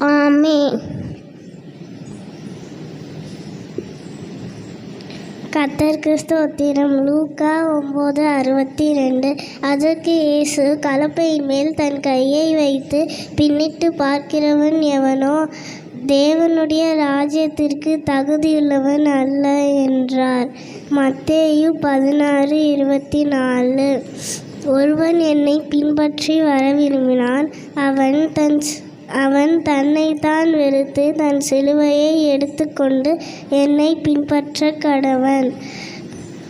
ஆமே கத்தர் ஸ்தோத்திரம் லூக்கா ஒம்பது அறுபத்தி ரெண்டு அதற்கு இயேசு கலப்பையின் மேல் தன் கையை வைத்து பின்னிட்டு பார்க்கிறவன் எவனோ தேவனுடைய ராஜ்யத்திற்கு தகுதியுள்ளவன் அல்ல என்றார். மத்தேயு பதினாறு இருபத்தி நாலு ஒருவன் என்னை பின்பற்றி வர விரும்பினான் அவன் தன் அவன் தன்னைத்தான் வெறுத்து தன் சிலுவையை எடுத்துக்கொண்டு என்னை பின்பற்ற கடவன்.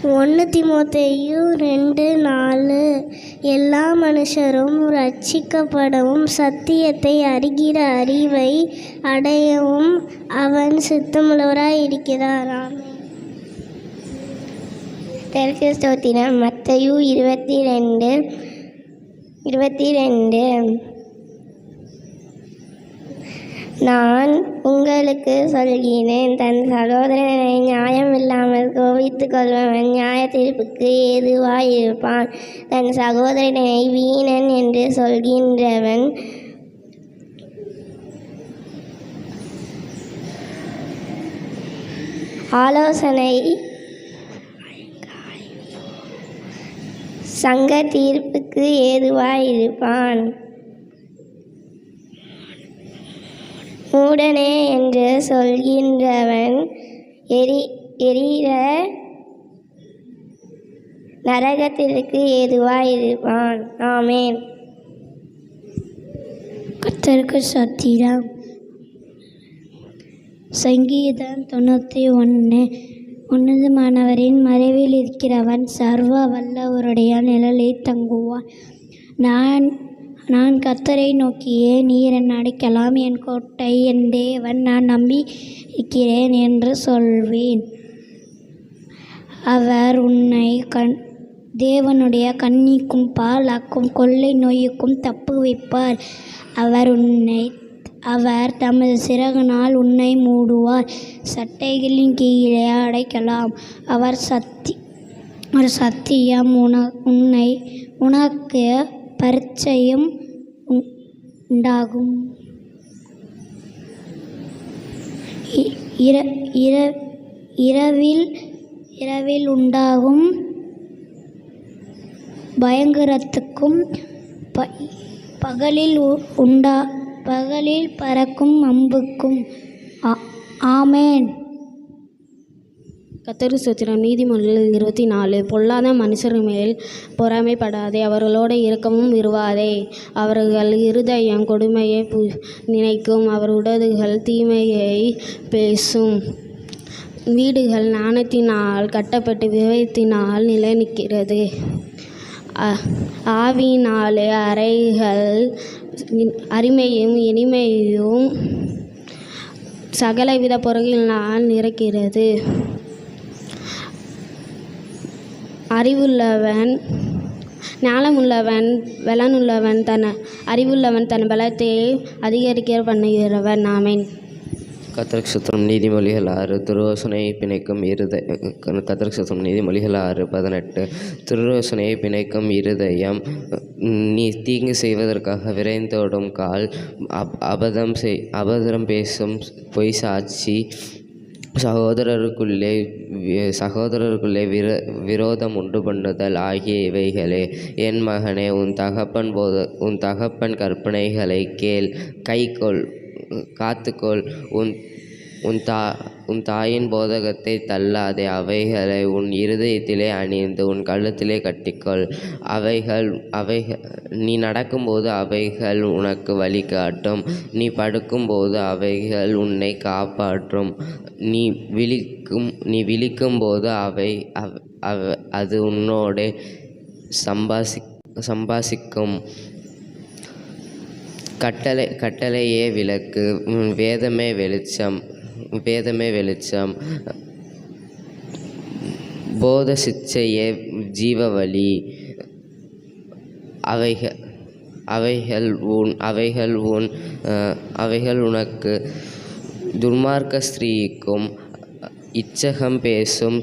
ஒன்று திமுத்தையும் ரெண்டு நாலு. எல்லா மனுஷரும் ரட்சிக்கப்படவும் சத்தியத்தை அறிகிற அறிவை அடையவும் அவன் சித்தமுள்ளவராய் இருக்கிறாராம் தெற்கு ஸ்தோத்திரம். மத்தையும் இருபத்தி ரெண்டு இருபத்தி ரெண்டு. நான் உங்களுக்கு சொல்கிறேன் தன் சகோதரனை நியாயம் இல்லாமல் கோபித்துக் கொள்பவன் நியாய தீர்ப்புக்கு ஏதுவாயிருப்பான். தன் சகோதரனை வீணன் என்று சொல்கின்றவன் ஆலோசனை சங்க தீர்ப்புக்கு ஏதுவாயிருப்பான். மூடனே என்று சொல்கின்றவன் எரி எரிகிற நரகத்திற்கு ஏதுவாயிருப்பான். ஆமேன். கத்தருக்கு சத்திரம். சங்கீதம் தொண்ணூற்றி ஒன்று உன்னதமானவரின் மறைவில் இருக்கிறவன் சர்வ வல்லவருடைய நிழலில் தங்குவான். நான் நான் கத்தரை நோக்கியே நீர் என் அடைக்கலாம். என் கோட்டை என் தேவன் நான் நம்பி இருக்கிறேன் என்று சொல்வேன். அவர் உன்னை கண் தேவனுடைய கண்ணிக்கும் பாலாக்கும் கொள்ளை நோய்க்கும் தப்பு வைப்பார். அவர் உன்னை அவர் தமது சிறகுனால் உன்னை மூடுவார். சட்டைகளின் கீழே அடைக்கலாம். அவர் சத்தி ஒரு சத்தியம் உன உன்னை உனக்கு பரிச்சயம் உண்- உண்டாகும். இ- இர இர இரவில் இரவில் உண்டாகும் பயங்கரத்துக்கும் ப பகலில் உ- உண்டா பகலில் பறக்கும் அம்புக்கும். ஆ- ஆமேன். கத்தரு சுத்திரம் நீதிமொழிகள் இருபத்தி நாலு பொல்லாத மனுஷர் மேல் பொறாமைப்படாதே அவர்களோடு இருக்கவும் விருவாதே அவர்கள் இருதயம் கொடுமையை பு நினைக்கும் அவர் உடதுகள் தீமையை பேசும். வீடுகள் நாணத்தினால் கட்டப்பட்டு விவயத்தினால் நிலை நிற்கிறது ஆவினாலே ஆவியினாலே அறைகள் அருமையும் இனிமையும் சகலவித பொருளினால் நிறைக்கிறது அறிவுள்ளவன் ஞானமுள்ளவன் பலனுள்ளவன் தன் அறிவுள்ளவன் தன் பலத்தை அதிகரிக்க பண்ணுகிறவன். ஆமேன். கத்திரக்ஷத்திரம் நீதிமொழிகள் ஆறு துருவோசனையை பிணைக்கும் இருதய கத்திரக்ஷத்திரம் நீதிமொழிகள் ஆறு பதினெட்டு. துருவோசனையை பிணைக்கும் இருதயம் நீ தீங்கு செய்வதற்காக விரைந்தோடும் கால் அப் அபதம் செய் அபதரம் பேசும் பொய் சாட்சி சகோதரருக்குள்ளே சகோதரருக்குள்ளே விர விரோதம் உண்டு பண்ணுதல் ஆகிய இவைகளே. என் மகனே உன் தகப்பன் போத உன் தகப்பன் கற்பனைகளை கேள். கைக்கொள் காத்துக்கொள் உன் உன் தா உன் தாயின் போதகத்தை தள்ளாதே அவைகளை உன் இருதயத்திலே அணிந்து உன் கழுத்திலே கட்டிக்கொள். அவைகள் அவைகள் நீ நடக்கும்போது அவைகள் உனக்கு வழிகாட்டும் நீ படுக்கும்போது அவைகள் உன்னை காப்பாற்றும். நீ விழிக்கும் நீ விழிக்கும் போது அவை அவ்- அவ- அது உன்னோடு சம்பாசி சம்பாசிக்கும். கட்டளை கட்டளையே விளக்கு வேதமே வெளிச்சம். வேதமே வெளிச்சம். போத சிச்சையே ஜீவ வழி அவைகள் அவைகள் உன் அவைகள் உன் அவைகள் உனக்கு. துர்மார்க்க ஸ்திரீக்கும் இச்சகம் பேசும்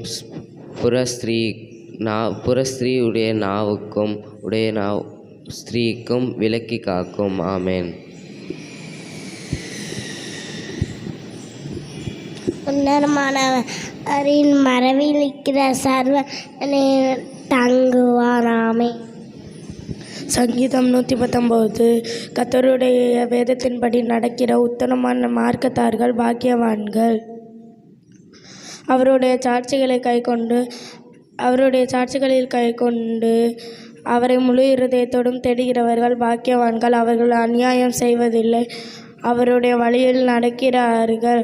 புறஸ்திரீ நா புறஸ்திரீயுடைய நாவுக்கும் உடைய நாவ் ஸ்திரீக்கும் விலக்கி காக்கும். ஆமேன். உன்னதமானவரின் மறைவில் இருக்கிற சர்வ தங்குவாராமே. சங்கீதம் நூற்றி பத்தொம்போது கத்தருடைய வேதத்தின்படி நடக்கிற உத்தமமான மார்க்கத்தார்கள் பாக்கியவான்கள். அவருடைய சாட்சிகளை கைக்கொண்டு அவருடைய சாட்சிகளில் கைக்கொண்டு அவரை முழு இருதயத்தோடும் தேடுகிறவர்கள் பாக்கியவான்கள். அவர்கள் அநியாயம் செய்வதில்லை. அவருடைய வழியில் நடக்கிறார்கள்.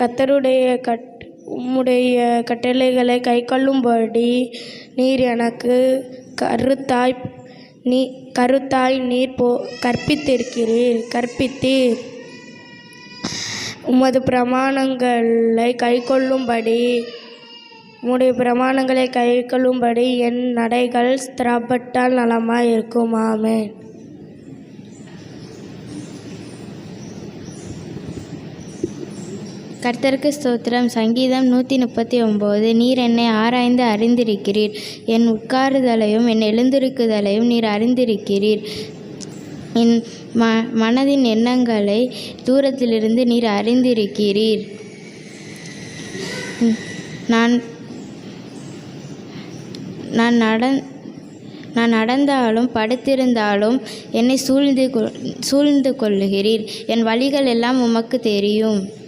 கத்தருடைய கட் உம்முடைய கட்டளைகளை கைக்கொள்ளும்படி நீர் எனக்கு கருத்தாய் நீ கருத்தாய் நீர் போ கற்பித்திருக்கிறீர் கற்பித்தீர். உமது பிரமாணங்களை கைக்கொள்ளும்படி உம்முடைய பிரமாணங்களை கைக்கொள்ளும்படி என் நடைகள் ஸ்திரப்பட்டால் நலமாய் இருக்கும் ஆமேன். கர்த்தருக்கு ஸ்தோத்திரம். சங்கீதம் நூற்றி முப்பத்தி ஒம்பது நீர் என்னை ஆராய்ந்து அறிந்திருக்கிறீர். என் உட்காருதலையும் என் எழுந்திருக்குதலையும் நீர் அறிந்திருக்கிறீர். என் ம மனதின் எண்ணங்களை தூரத்திலிருந்து நீர் அறிந்திருக்கிறீர். நான் நான் நடந் நான் நடந்தாலும் படுத்திருந்தாலும் என்னை சூழ்ந்து கொ- சூழ்ந்து கொள்ளுகிறீர். என் வழிகள் எல்லாம் உமக்கு தெரியும்.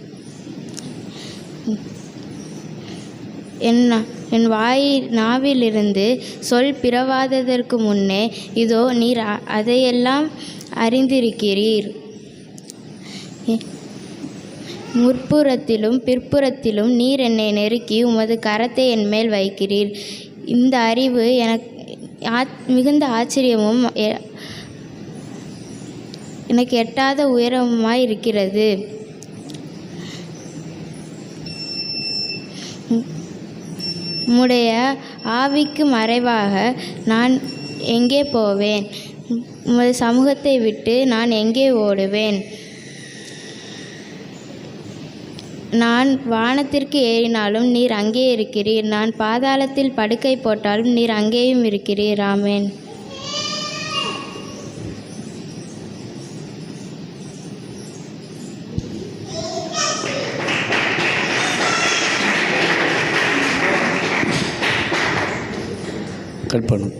என் நா- என் வாய் நாவிலிருந்து சொல் பிறவாததற்கு முன்னே இதோ நீர் அதையெல்லாம் அறிந்திருக்கிறீர். முற்புறத்திலும் பிற்புறத்திலும் நீர் என்னை நெருக்கி உமது கரத்தை என் மேல் வைக்கிறீர். இந்த அறிவு எனக்கு மிகுந்த ஆச்சரியமும் எ- எனக்கு எட்டாத உயரமுமாய் இருக்கிறது. உம்முடைய ஆவிக்கு மறைவாக நான் எங்கே போவேன்? உமது சமூகத்தை விட்டு நான் எங்கே ஓடுவேன்? நான் வானத்திற்கு ஏறினாலும் நீர் அங்கே இருக்கிறீர். நான் பாதாளத்தில் படுக்கை போட்டாலும் நீர் அங்கேயும் இருக்கிறீர். ராமேன் கட் பண்ணும்.